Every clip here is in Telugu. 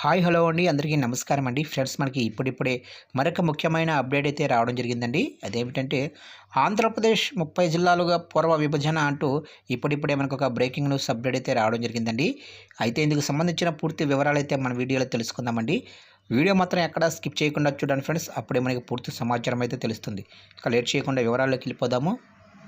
హాయ్ హలో అండి. అందరికీ నమస్కారం అండి. ఫ్రెండ్స్ మనకి ఇప్పుడిప్పుడే మరొక ముఖ్యమైన అప్డేట్ అయితే రావడం జరిగిందండి. అదేమిటంటే ఆంధ్రప్రదేశ్ ముప్పై జిల్లాలుగా పూర్వ విభజన అంటూ ఇప్పుడిప్పుడే మనకు ఒక బ్రేకింగ్ న్యూస్ అప్డేట్ అయితే రావడం జరిగిందండి. అయితే ఇందుకు సంబంధించిన పూర్తి వివరాలు అయితే మన వీడియోలో తెలుసుకుందామండి. వీడియో మాత్రం ఎక్కడ స్కిప్ చేయకుండా చూడండి ఫ్రెండ్స్. అప్పుడే మనకి పూర్తి సమాచారం అయితే తెలుస్తుంది. ఇక లేట్ చేయకుండా వివరాల్లోకి వెళ్ళిపోదాము.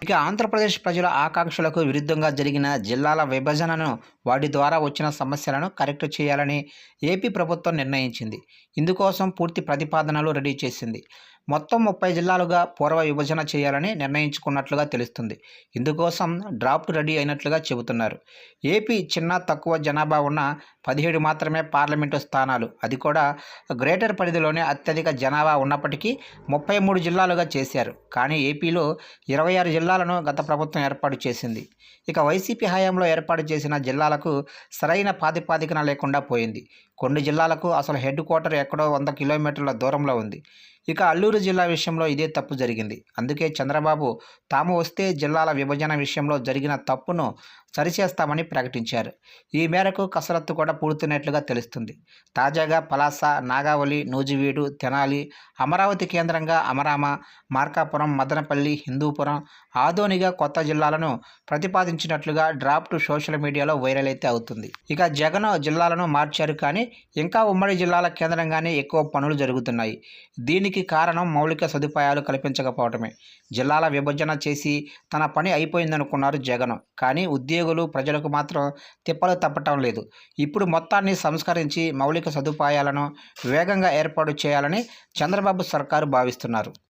ఇక ఆంధ్రప్రదేశ్ ప్రజల ఆకాంక్షలకు విరుద్ధంగా జరిగిన జిల్లాల విభజనను వాటి ద్వారా వచ్చిన సమస్యలను కరెక్ట్ చేయాలని ఏపీ ప్రభుత్వం నిర్ణయించింది. ఇందుకోసం పూర్తి ప్రతిపాదనలు రెడీ చేసింది. మొత్తం ముప్పై జిల్లాలుగా పూర్వ విభజన చేయాలని నిర్ణయించుకున్నట్లుగా తెలుస్తుంది. ఇందుకోసం డ్రాఫ్ట్ రెడీ అయినట్లుగా చెబుతున్నారు. ఏపీ చిన్న తక్కువ జనాభా ఉన్న పదిహేడు మాత్రమే పార్లమెంటు స్థానాలు. అది కూడా గ్రేటర్ పరిధిలోనే అత్యధిక జనాభా ఉన్నప్పటికీ ముప్పై మూడు జిల్లాలుగా చేశారు. కానీ ఏపీలో ఇరవై ఆరు జిల్లాలను గత ప్రభుత్వం ఏర్పాటు చేసింది. ఇక వైసీపీ హయాంలో ఏర్పాటు చేసిన జిల్లాలకు సరైన ప్రాతిపాదికన లేకుండా పోయింది. కొన్ని జిల్లాలకు అసలు హెడ్ క్వార్టర్ ఎక్కడో వంద కిలోమీటర్ల దూరంలో ఉంది. ఇక అల్లూరు జిల్లా విషయంలో ఇదే తప్పు జరిగింది. అందుకే చంద్రబాబు తాము వస్తే జిల్లాల విభజన విషయంలో జరిగిన తప్పును సరిచేస్తామని ప్రకటించారు. ఈ మేరకు కసరత్తు కూడా పూడుతున్నట్లుగా తెలుస్తుంది. తాజాగా పలాస నాగావళి నూజివీడు తెనాలి అమరావతి కేంద్రంగా అమరామ మార్కాపురం మదనపల్లి హిందూపురం ఆదోనిగా కొత్త జిల్లాలను ప్రతిపాదించినట్లుగా డ్రాఫ్ట్ సోషల్ మీడియాలో వైరల్ అయితే అవుతుంది. ఇక జగన్ జిల్లాలను మార్చారు కానీ ఇంకా ఉమ్మడి జిల్లాల కేంద్రంగానే ఎక్కువ పనులు జరుగుతున్నాయి. దీనికి దీనికి కారణం మౌలిక సదుపాయాలు కల్పించకపోవటమే. జిల్లాల విభజన చేసి తన పని అయిపోయిందనుకున్నారు జగన్. కానీ ఉద్యోగులు ప్రజలకు మాత్రం తిప్పలు తప్పటం లేదు. ఇప్పుడు మొత్తాన్ని సంస్కరించి మౌలిక సదుపాయాలను వేగంగా ఏర్పాటు చేయాలని చంద్రబాబు సర్కారు భావిస్తున్నారు.